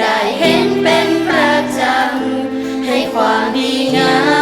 ได้เห็นเป็นประจำให้ความดีงาม